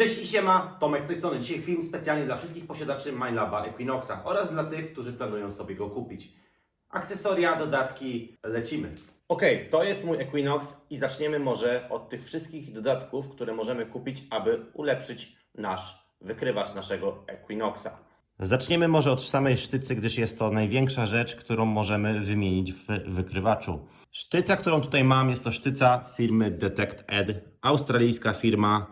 Cześć i siema, Tomek z tej strony. Dzisiaj film specjalnie dla wszystkich posiadaczy MyLaba Equinoxa oraz dla tych, którzy planują sobie go kupić. Akcesoria, dodatki, lecimy. Ok, to jest mój Equinox i zaczniemy może od tych wszystkich dodatków, które możemy kupić, aby ulepszyć nasz wykrywacz naszego Equinoxa. Zaczniemy może od samej sztycy, gdyż jest to największa rzecz, którą możemy wymienić w wykrywaczu. Sztyca, którą tutaj mam, jest to sztyca firmy Detect Ed, australijska firma.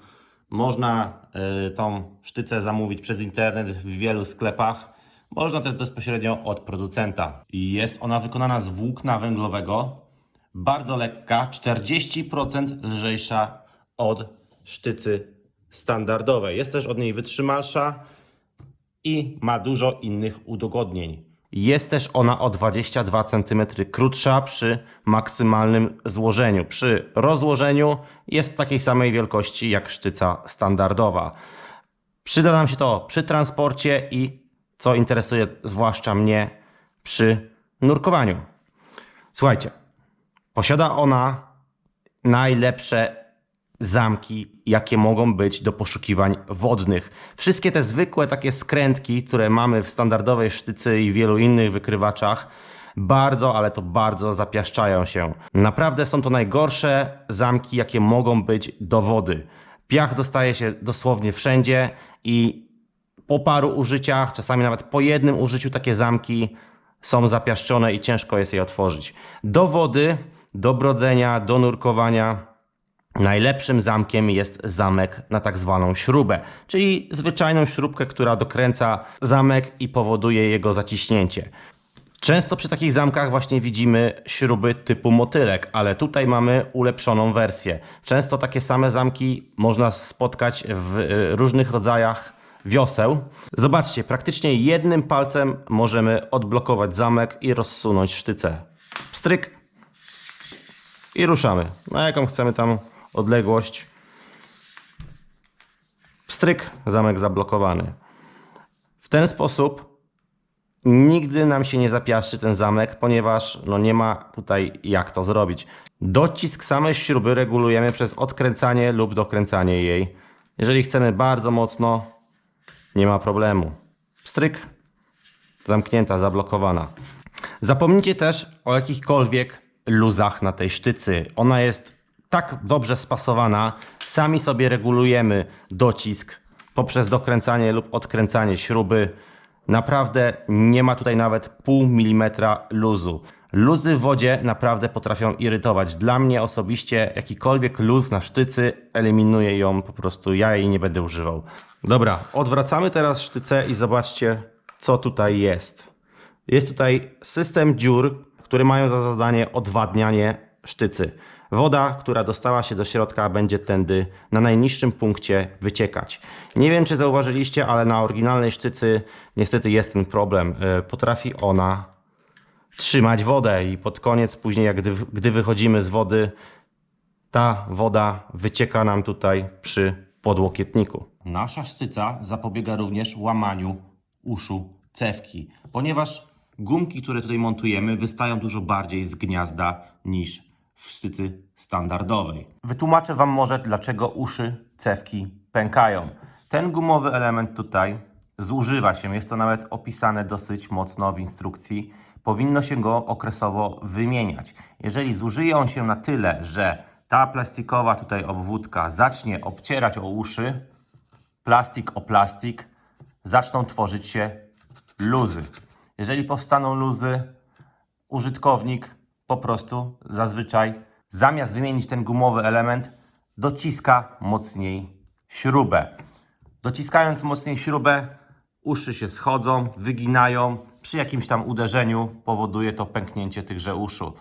Można y, tą sztycę zamówić przez internet w wielu sklepach. Można też bezpośrednio od producenta. Jest ona wykonana z włókna węglowego, bardzo lekka, 40% lżejsza od sztycy standardowej. Jest też od niej wytrzymalsza i ma dużo innych udogodnień. Jest też ona o 22 cm krótsza przy maksymalnym złożeniu. Przy rozłożeniu jest takiej samej wielkości jak sztyca standardowa. Przyda nam się to przy transporcie i co interesuje zwłaszcza mnie przy nurkowaniu. Słuchajcie, posiada ona najlepsze zamki, jakie mogą być do poszukiwań wodnych. Wszystkie te zwykłe takie skrętki, które mamy w standardowej sztycy i wielu innych wykrywaczach, bardzo, ale to bardzo zapiaszczają się. Naprawdę są to najgorsze zamki, jakie mogą być do wody. Piach dostaje się dosłownie wszędzie i po paru użyciach, czasami nawet po jednym użyciu takie zamki są zapiaszczone i ciężko jest je otworzyć. Do wody, do brodzenia, do nurkowania Najlepszym zamkiem jest zamek na tak zwaną śrubę, czyli zwyczajną śrubkę, która dokręca zamek i powoduje jego zaciśnięcie. Często przy takich zamkach właśnie widzimy śruby typu motylek, ale tutaj mamy ulepszoną wersję. Często takie same zamki można spotkać w y, różnych rodzajach wioseł. Zobaczcie, praktycznie jednym palcem możemy odblokować zamek i rozsunąć sztycę. Stryk i ruszamy. Na jaką chcemy tam odległość. Stryk, zamek zablokowany. W ten sposób nigdy nam się nie zapiaszczy ten zamek, ponieważ no nie ma tutaj jak to zrobić. Docisk samej śruby regulujemy przez odkręcanie lub dokręcanie jej. Jeżeli chcemy bardzo mocno, nie ma problemu. Stryk, zamknięta, zablokowana. Zapomnijcie też o jakichkolwiek luzach na tej sztycy. Ona jest tak dobrze spasowana. Sami sobie regulujemy docisk poprzez dokręcanie lub odkręcanie śruby. Naprawdę nie ma tutaj nawet pół milimetra luzu. Luzy w wodzie naprawdę potrafią irytować. Dla mnie osobiście jakikolwiek luz na sztycy eliminuje ją, po prostu ja jej nie będę używał. Dobra, odwracamy teraz sztycę i zobaczcie co tutaj jest. Jest tutaj system dziur, które mają za zadanie odwadnianie sztycy. Woda, która dostała się do środka, będzie tędy na najniższym punkcie wyciekać. Nie wiem, czy zauważyliście, ale na oryginalnej sztycy niestety jest ten problem. E, Potrafi ona trzymać wodę i pod koniec, później jak gdy, gdy wychodzimy z wody, ta woda wycieka nam tutaj przy podłokietniku. Nasza sztyca zapobiega również łamaniu uszu cewki, ponieważ gumki, które tutaj montujemy, wystają dużo bardziej z gniazda niż w standardowej. Wytłumaczę Wam może, dlaczego uszy cewki pękają. Ten gumowy element tutaj zużywa się, jest to nawet opisane dosyć mocno w instrukcji. Powinno się go okresowo wymieniać. Jeżeli zużyje on się na tyle, że ta plastikowa tutaj obwódka zacznie obcierać o uszy, plastik o plastik, zaczną tworzyć się luzy. Jeżeli powstaną luzy, użytkownik po prostu zazwyczaj zamiast wymienić ten gumowy element, dociska mocniej śrubę. Dociskając mocniej śrubę, uszy się schodzą, wyginają. Przy jakimś tam uderzeniu powoduje to pęknięcie tychże uszu.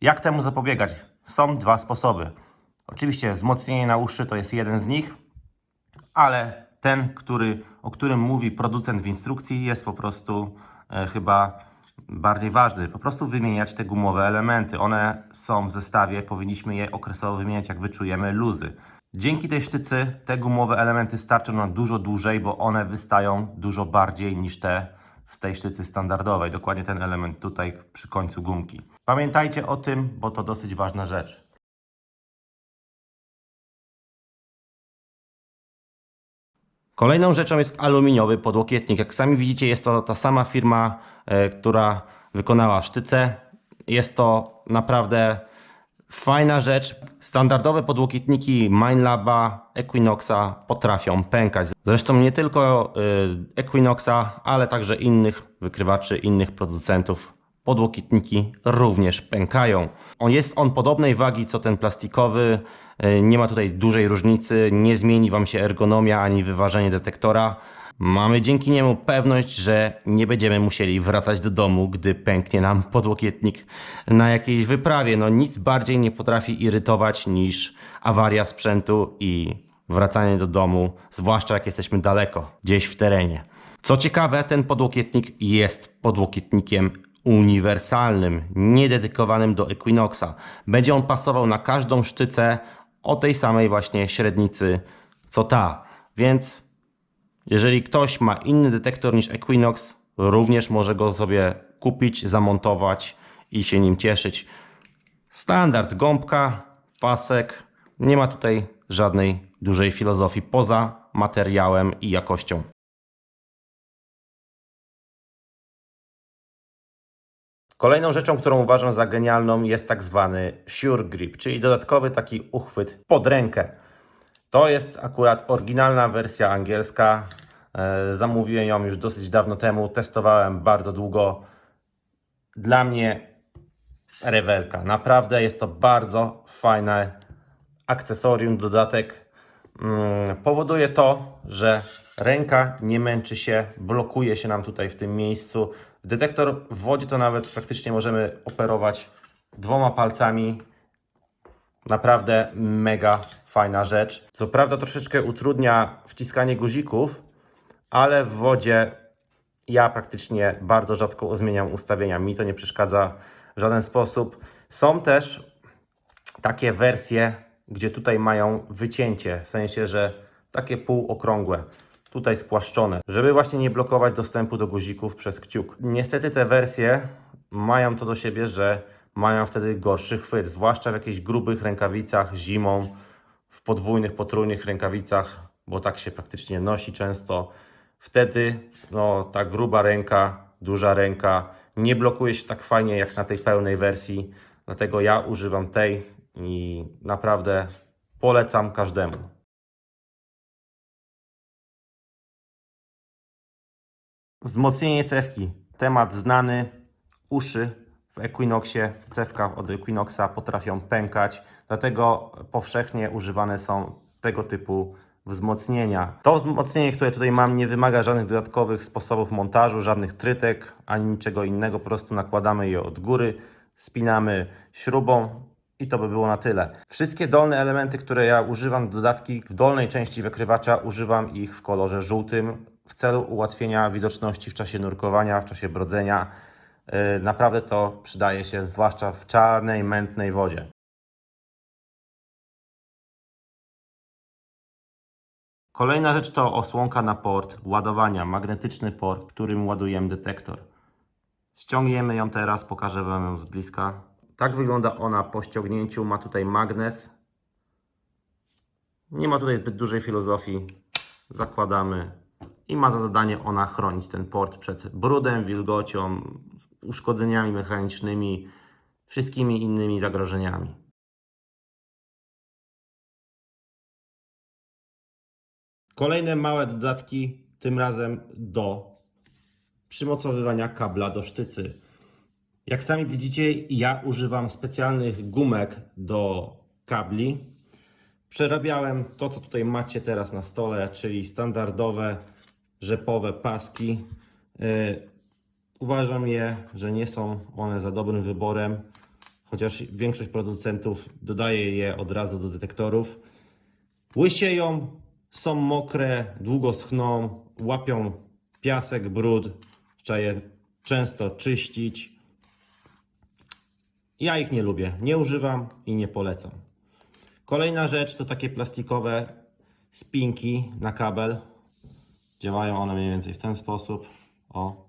Jak temu zapobiegać? Są dwa sposoby. Oczywiście wzmocnienie na uszy to jest jeden z nich, ale ten, który, o którym mówi producent w instrukcji, jest po prostu e, chyba bardziej ważny. Po prostu wymieniać te gumowe elementy. One są w zestawie, powinniśmy je okresowo wymieniać, jak wyczujemy luzy. Dzięki tej sztycy te gumowe elementy starczą nam dużo dłużej, bo one wystają dużo bardziej niż te z tej sztycy standardowej. Dokładnie ten element tutaj przy końcu gumki. Pamiętajcie o tym, bo to dosyć ważna rzecz. Kolejną rzeczą jest aluminiowy podłokietnik. Jak sami widzicie, jest to ta sama firma, e, która wykonała sztyce. Jest to naprawdę fajna rzecz. Standardowe podłokietniki Minelaba, Equinoxa potrafią pękać. Zresztą nie tylko y, Equinoxa, ale także innych wykrywaczy, innych producentów. Podłokietniki również pękają. On jest on podobnej wagi co ten plastikowy. y, Nie ma tutaj dużej różnicy. Nie zmieni Wam się ergonomia ani wyważenie detektora. Mamy dzięki niemu pewność, że nie będziemy musieli wracać do domu, gdy pęknie nam podłokietnik na jakiejś wyprawie. No nic bardziej nie potrafi irytować niż awaria sprzętu i wracanie do domu, zwłaszcza jak jesteśmy daleko, gdzieś w terenie. Co ciekawe, ten podłokietnik jest podłokietnikiem uniwersalnym, niededykowanym do Equinoxa. Będzie on pasował na każdą sztycę o tej samej właśnie średnicy co ta. Więc jeżeli ktoś ma inny detektor niż Equinox, również może go sobie kupić, zamontować i się nim cieszyć. Standard gąbka, pasek. Nie ma tutaj żadnej dużej filozofii poza materiałem i jakością. Kolejną rzeczą, którą uważam za genialną jest tak zwany Sure Grip, czyli dodatkowy taki uchwyt pod rękę. To jest akurat oryginalna wersja angielska. E, Zamówiłem ją już dosyć dawno temu, testowałem bardzo długo. Dla mnie rewelka. Naprawdę jest to bardzo fajne akcesorium, dodatek. Mm, Powoduje to, że ręka nie męczy się, blokuje się nam tutaj w tym miejscu. Detektor w wodzie to nawet praktycznie możemy operować dwoma palcami. Naprawdę mega fajna rzecz. Co prawda troszeczkę utrudnia wciskanie guzików, ale w wodzie ja praktycznie bardzo rzadko zmieniam ustawienia. Mi to nie przeszkadza w żaden sposób. Są też takie wersje, gdzie tutaj mają wycięcie, w sensie, że takie półokrągłe, tutaj spłaszczone, żeby właśnie nie blokować dostępu do guzików przez kciuk. Niestety te wersje mają to do siebie, że mają wtedy gorszy chwyt, zwłaszcza w jakichś grubych rękawicach zimą, w podwójnych, potrójnych rękawicach, bo tak się praktycznie nosi często. Wtedy no, ta gruba ręka, duża ręka nie blokuje się tak fajnie jak na tej pełnej wersji. Dlatego ja używam tej i naprawdę polecam każdemu. Wzmocnienie cewki. Temat znany. Uszy w Equinoxie, w cewkach od Equinoxa potrafią pękać, dlatego powszechnie używane są tego typu wzmocnienia. To wzmocnienie, które tutaj mam, nie wymaga żadnych dodatkowych sposobów montażu, żadnych trytek, ani niczego innego. Po prostu nakładamy je od góry, spinamy śrubą i to by było na tyle. Wszystkie dolne elementy, które ja używam, dodatki w dolnej części wykrywacza, używam ich w kolorze żółtym w celu ułatwienia widoczności w czasie nurkowania, w czasie brodzenia. Yy, Naprawdę to przydaje się, zwłaszcza w czarnej, mętnej wodzie. Kolejna rzecz to osłonka na port ładowania, magnetyczny port, którym ładujemy detektor. Ściągniemy ją teraz, pokażę Wam ją z bliska. Tak wygląda ona po ściągnięciu. Ma tutaj magnes. Nie ma tutaj zbyt dużej filozofii. Zakładamy i ma za zadanie ona chronić ten port przed brudem, wilgocią, uszkodzeniami mechanicznymi, wszystkimi innymi zagrożeniami. Kolejne małe dodatki, tym razem do przymocowywania kabla do sztycy. Jak sami widzicie, ja używam specjalnych gumek do kabli. Przerabiałem to, co tutaj macie teraz na stole, czyli standardowe rzepowe paski. Yy, Uważam je, że nie są one za dobrym wyborem, chociaż większość producentów dodaje je od razu do detektorów. Łysieją, są mokre, długo schną, łapią piasek, brud, trzeba je często czyścić. Ja ich nie lubię, nie używam i nie polecam. Kolejna rzecz to takie plastikowe spinki na kabel. Działają one mniej więcej w ten sposób. O,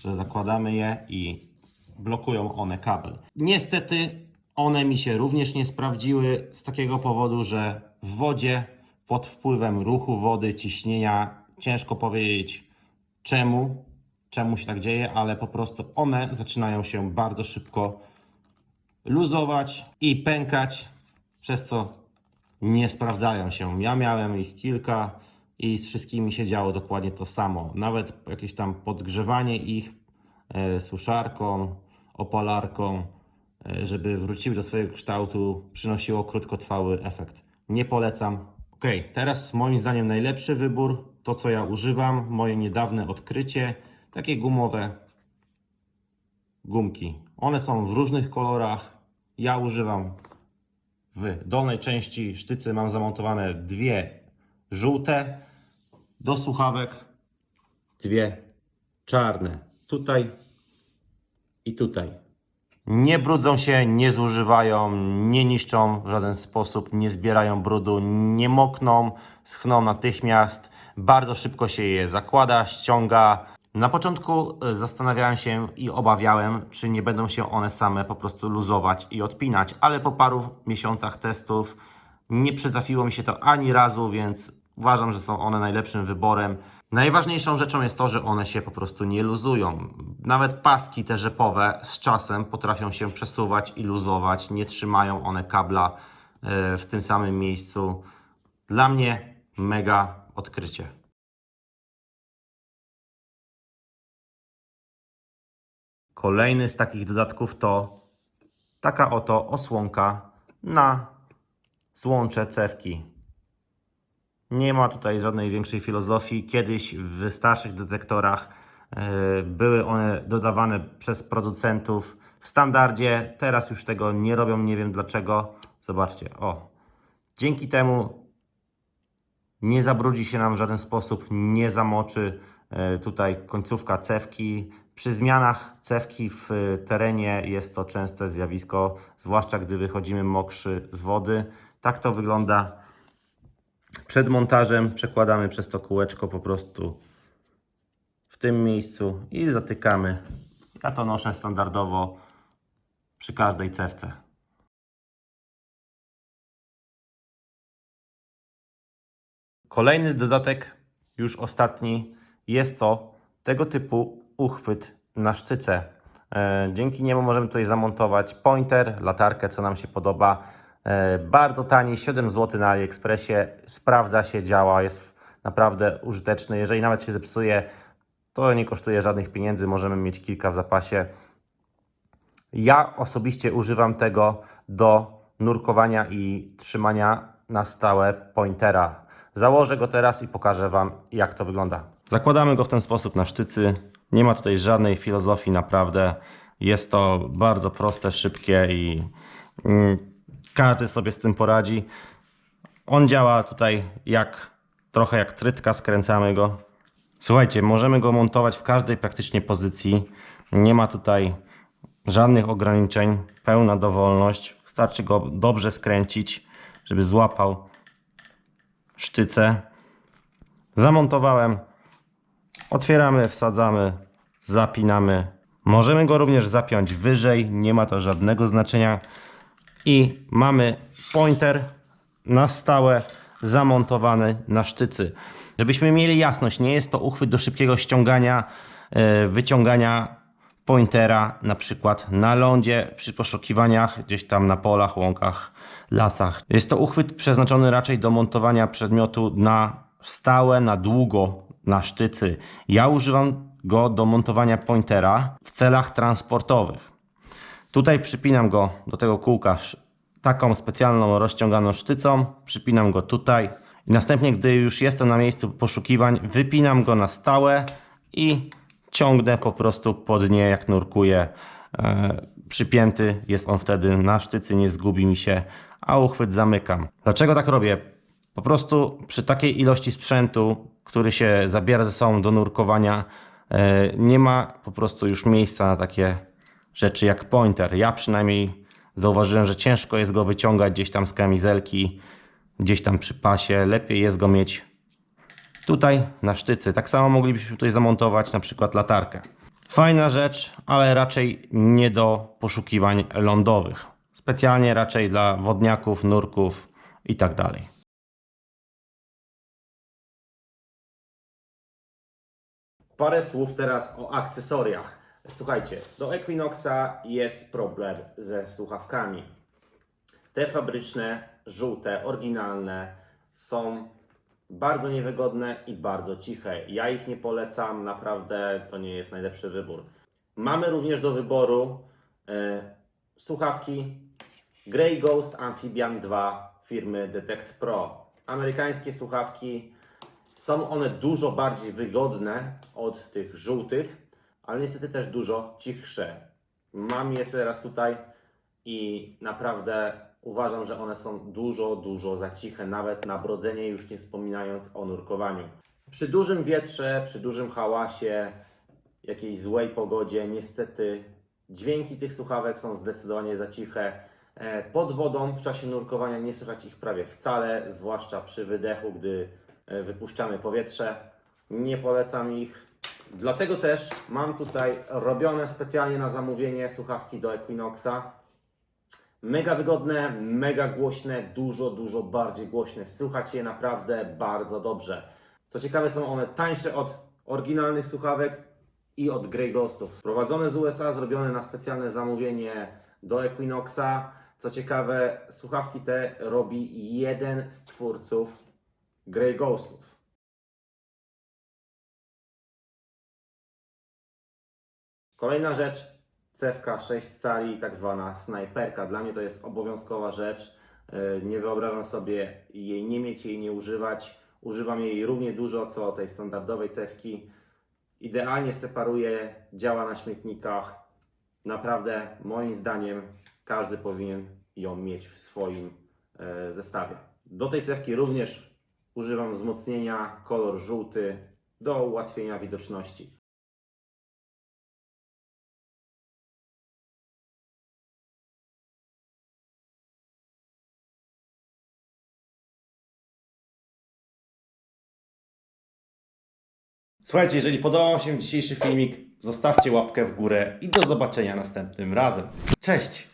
że zakładamy je i blokują one kabel. Niestety one mi się również nie sprawdziły z takiego powodu, że w wodzie pod wpływem ruchu wody, ciśnienia Ciężko powiedzieć czemu, czemu się tak dzieje, ale po prostu one zaczynają się bardzo szybko luzować i pękać, przez co nie sprawdzają się. Ja miałem ich kilka i z wszystkimi się działo dokładnie to samo. Nawet jakieś tam podgrzewanie ich e, suszarką, opalarką, e, żeby wróciły do swojego kształtu, przynosiło krótkotrwały efekt. Nie polecam. Ok, teraz moim zdaniem najlepszy wybór, to co ja używam, moje niedawne odkrycie, takie gumowe gumki. One są w różnych kolorach. Ja używam w dolnej części sztycy mam zamontowane dwie żółte do słuchawek, dwie czarne tutaj i tutaj. Nie brudzą się, nie zużywają, nie niszczą w żaden sposób, nie zbierają brudu, nie mokną, schną natychmiast. Bardzo szybko się je zakłada, ściąga. Na początku e, zastanawiałem się i obawiałem, czy nie będą się one same po prostu luzować i odpinać, ale po paru miesiącach testów nie przytrafiło mi się to ani razu, więc uważam, że są one najlepszym wyborem. Najważniejszą rzeczą jest to, że one się po prostu nie luzują. Nawet paski te rzepowe z czasem potrafią się przesuwać i luzować. Nie trzymają one kabla e, w tym samym miejscu. Dla mnie mega odkrycie. Kolejny z takich dodatków to taka oto osłonka na złącze cewki. Nie ma tutaj żadnej większej filozofii. Kiedyś w starszych detektorach e, były one dodawane przez producentów w standardzie. Teraz już tego nie robią, nie wiem dlaczego. Zobaczcie, o. Dzięki temu nie zabrudzi się nam w żaden sposób, nie zamoczy e, tutaj końcówka cewki. Przy zmianach cewki w terenie jest to częste zjawisko, zwłaszcza gdy wychodzimy mokrzy z wody. Tak to wygląda przed montażem. Przekładamy przez to kółeczko po prostu w tym miejscu i zatykamy. Ja to noszę standardowo przy każdej cewce. Kolejny dodatek, już ostatni, jest to tego typu uchwyt na sztyce. E, Dzięki niemu możemy tutaj zamontować pointer, latarkę, co nam się podoba. E, Bardzo tani, 7 zł na AliExpressie. Sprawdza się, działa, jest naprawdę użyteczny. Jeżeli nawet się zepsuje, to nie kosztuje żadnych pieniędzy, możemy mieć kilka w zapasie. Ja osobiście używam tego do nurkowania i trzymania na stałe pointera. Założę go teraz i pokażę Wam, jak to wygląda. Zakładamy go w ten sposób na sztycy. Nie ma tutaj żadnej filozofii, naprawdę. Jest to bardzo proste, szybkie i mm, każdy sobie z tym poradzi. On działa tutaj jak trochę jak trytka, skręcamy go. Słuchajcie, możemy go montować w każdej praktycznie pozycji. Nie ma tutaj żadnych ograniczeń, pełna dowolność. Wystarczy go dobrze skręcić, żeby złapał sztycę. Zamontowałem. Otwieramy, wsadzamy, zapinamy. Możemy go również zapiąć wyżej, nie ma to żadnego znaczenia. I mamy pointer na stałe zamontowany na sztycy. Żebyśmy mieli jasność, nie jest to uchwyt do szybkiego ściągania, e, wyciągania pointera na przykład na lądzie przy poszukiwaniach gdzieś tam na polach, łąkach, lasach. Jest to uchwyt przeznaczony raczej do montowania przedmiotu na stałe, na długo na sztycy. Ja używam go do montowania pointera w celach transportowych. Tutaj przypinam go do tego kółka taką specjalną rozciąganą sztycą, przypinam go tutaj i następnie, gdy już jestem na miejscu poszukiwań, wypinam go na stałe i ciągnę po prostu pod nie, jak nurkuję. E, przypięty jest on wtedy na sztycy, nie zgubi mi się, a uchwyt zamykam. Dlaczego tak robię? Po prostu przy takiej ilości sprzętu, który się zabiera ze sobą do nurkowania, e, nie ma po prostu już miejsca na takie rzeczy jak pointer. Ja przynajmniej zauważyłem, że ciężko jest go wyciągać gdzieś tam z kamizelki, gdzieś tam przy pasie. Lepiej jest go mieć tutaj na sztycy. Tak samo moglibyśmy tutaj zamontować na przykład latarkę. Fajna rzecz, ale raczej nie do poszukiwań lądowych. Specjalnie raczej dla wodniaków, nurków i tak dalej. Parę słów teraz o akcesoriach. Słuchajcie, do Equinoxa jest problem ze słuchawkami. Te fabryczne, żółte, oryginalne są bardzo niewygodne i bardzo ciche. Ja ich nie polecam, naprawdę to nie jest najlepszy wybór. Mamy również do wyboru e, słuchawki Grey Ghost Amphibian 2 firmy Detect Pro. Amerykańskie słuchawki są one dużo bardziej wygodne od tych żółtych, ale niestety też dużo cichsze. Mam je teraz tutaj i naprawdę uważam, że one są dużo, dużo za ciche, nawet na brodzenie, już nie wspominając o nurkowaniu. Przy dużym wietrze, przy dużym hałasie, jakiejś złej pogodzie, niestety dźwięki tych słuchawek są zdecydowanie za ciche. E, Pod wodą w czasie nurkowania nie słychać ich prawie wcale, zwłaszcza przy wydechu, gdy e, wypuszczamy powietrze. Nie polecam ich. Dlatego też mam tutaj robione specjalnie na zamówienie słuchawki do Equinoxa. Mega wygodne, mega głośne, dużo, dużo bardziej głośne. Słychać je naprawdę bardzo dobrze. Co ciekawe, są one tańsze od oryginalnych słuchawek i od Grey Ghostów. Sprowadzone z USA, zrobione na specjalne zamówienie do Equinoxa. Co ciekawe, słuchawki te robi jeden z twórców Grey Ghostów. Kolejna rzecz, cewka 6 cali, tak zwana snajperka. Dla mnie to jest obowiązkowa rzecz. Yy, Nie wyobrażam sobie jej nie mieć, jej nie używać. Używam jej równie dużo co tej standardowej cewki. Idealnie separuje, działa na śmietnikach. Naprawdę, moim zdaniem, każdy powinien ją mieć w swoim e, zestawie. Do tej cewki również używam wzmocnienia kolor żółty do ułatwienia widoczności. Słuchajcie, jeżeli podobał się dzisiejszy filmik, zostawcie łapkę w górę i do zobaczenia następnym razem. Cześć!